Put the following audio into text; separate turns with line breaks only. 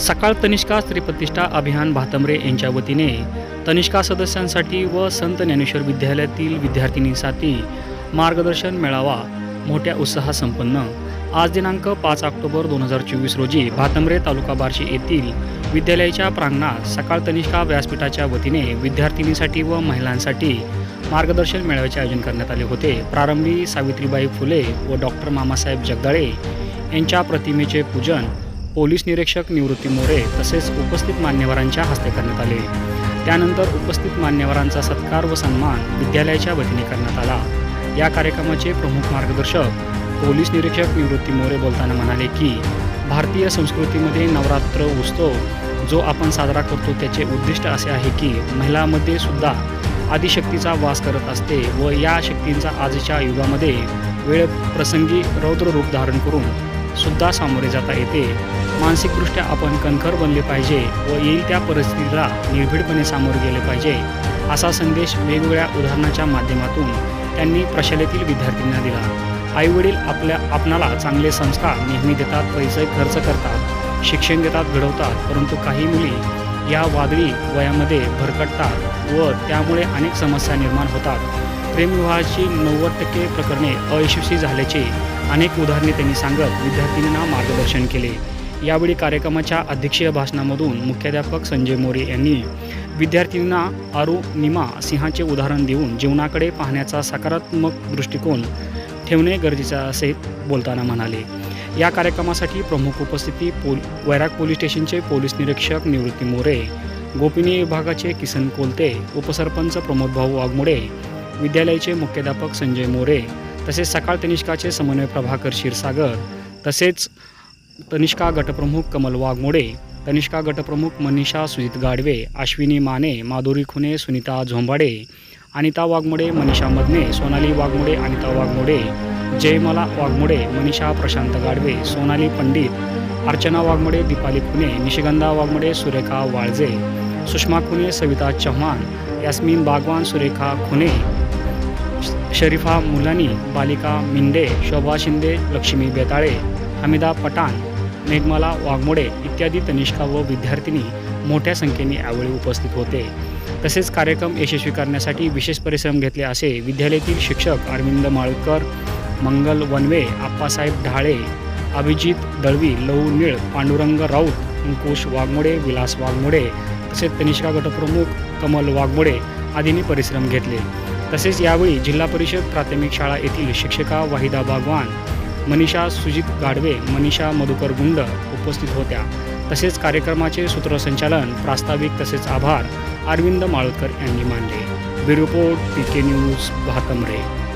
सकाळ तनिष्का स्त्रीप्रतिष्ठा अभियान भातंबरे यांच्या वतीने तनिष्का सदस्यांसाठी व संत ज्ञानेश्वर विद्यालयातील विद्यार्थिनींसाठी मार्गदर्शन मेळावा मोठ्या उत्साहात संपन्न. आज दिनांक पाच ऑक्टोबर दोन हजार चोवीस रोजी भातंबरे तालुका बार्शी येथील विद्यालयाच्या प्रांगणात सकाळ तनिष्का व्यासपीठाच्या वतीने विद्यार्थिनींसाठी व महिलांसाठी मार्गदर्शन मेळाव्याचे आयोजन करण्यात आले होते. प्रारंभी सावित्रीबाई फुले व डॉक्टर मामासाहेब जगदाळे यांच्या प्रतिमेचे पूजन पोलीस निरीक्षक निवृत्ती मोरे तसेच उपस्थित मान्यवरांच्या हस्ते करण्यात आले. त्यानंतर उपस्थित मान्यवरांचा सत्कार व सन्मान विद्यालयाच्या वतीने करण्यात आला. या कार्यक्रमाचे प्रमुख मार्गदर्शक पोलीस निरीक्षक निवृत्ती मोरे बोलताना म्हणाले की भारतीय संस्कृतीमध्ये नवरात्र उत्सव जो आपण साजरा करतो त्याचे उद्दिष्ट असे आहे की महिलांमध्ये सुद्धा आदिशक्तीचा वास करत असते व या शक्तींचा आजच्या युगामध्ये वेळ प्रसंगी रौद्र रूप धारण करून सुद्धा सामोरे जाता येते. मानसिकदृष्ट्या आपण कणखर बनले पाहिजे व येईल त्या परिस्थितीला निर्भीडपणे सामोरे गेले पाहिजे असा संदेश वेगवेगळ्या उदाहरणाच्या माध्यमातून त्यांनी प्रशालेतील विद्यार्थ्यांना दिला. आईवडील आपल्या आपणाला चांगले संस्कार नेहमी देतात पैसे खर्च करतात शिक्षण देतात घडवतात परंतु काही मुली या वादळी वयामध्ये भरकटतात व त्यामुळे अनेक समस्या निर्माण होतात. प्रेमविवाहाची नव्वद टक्के प्रकरणे अयशस्वी झाल्याचे अनेक उदाहरणे त्यांनी सांगत विद्यार्थिनींना मार्गदर्शन केले. यावेळी कार्यक्रमाच्या अध्यक्षीय भाषणामधून मुख्याध्यापक संजय मोरे यांनी विद्यार्थ्यांना अरुणिमा सिंहाचे उदाहरण देऊन जीवनाकडे पाहण्याचा सकारात्मक दृष्टिकोन ठेवणे गरजेचे असे बोलताना म्हणाले. या कार्यक्रमासाठी प्रमुख उपस्थिती पोल वैराग पोलीस स्टेशनचे पोलीस निरीक्षक निवृत्ती मोरे गोपनीय विभागाचे किसन कोलते उपसरपंच प्रमोद भाऊ वाघमोडे विद्यालयाचे मुख्याध्यापक संजय मोरे तसेच सकाळ तनिष्काचे समन्वय प्रभाकर क्षीरसागर तसेच तनिष्का गटप्रमुख कमल वाघमोडे तनिष्का गटप्रमुख मनीषा सुजित गाडवे अश्विनी माने माधुरी खुने सुनीता झोंबाडे अनिता वाघमोडे मनीषा मदने सोनाली वाघमोडे अनिता वाघमोडे जयमला वाघमोडे मनीषा प्रशांत गाडवे सोनाली पंडित अर्चना वाघमोडे दीपाली खुने निशिगंधा वाघमोडे सुरेखा वाळजे सुषमा खुने सविता चव्हाण यास्मिन बागवान सुरेखा खुने शरीफा मुलानी बालिका मिंडे शोभा शिंदे लक्ष्मी बेताळे हमिदा पठाण मेघमाला वाघमोडे इत्यादी तनिष्का व विद्यार्थिनी मोठ्या संख्येने यावेळी उपस्थित होते. तसेच कार्यक्रम यशस्वी करण्यासाठी विशेष परिश्रम घेतले असे विद्यालयातील शिक्षक अरविंद माळकर मंगल वनवे आप्पासाहेब ढाळे अभिजित दळवी लहू निळ पांडुरंग राऊत अंकुश वाघमोडे विलास वाघमोडे तसेच तनिष्का गटप्रमुख कमल वाघमोडे आदींनी परिश्रम घेतले. तसेच यावेळी जिल्हा परिषद प्राथमिक शाळा येथील शिक्षिका वाहिदा बागवान मनीषा सुजित गाडवे मनीषा मधुकर गुंड उपस्थित होत्या. तसेच कार्यक्रमाचे सूत्रसंचालन प्रास्ताविक तसेच आभार अरविंद माळकर यांनी मानले. Bureau report P K news Bhatmare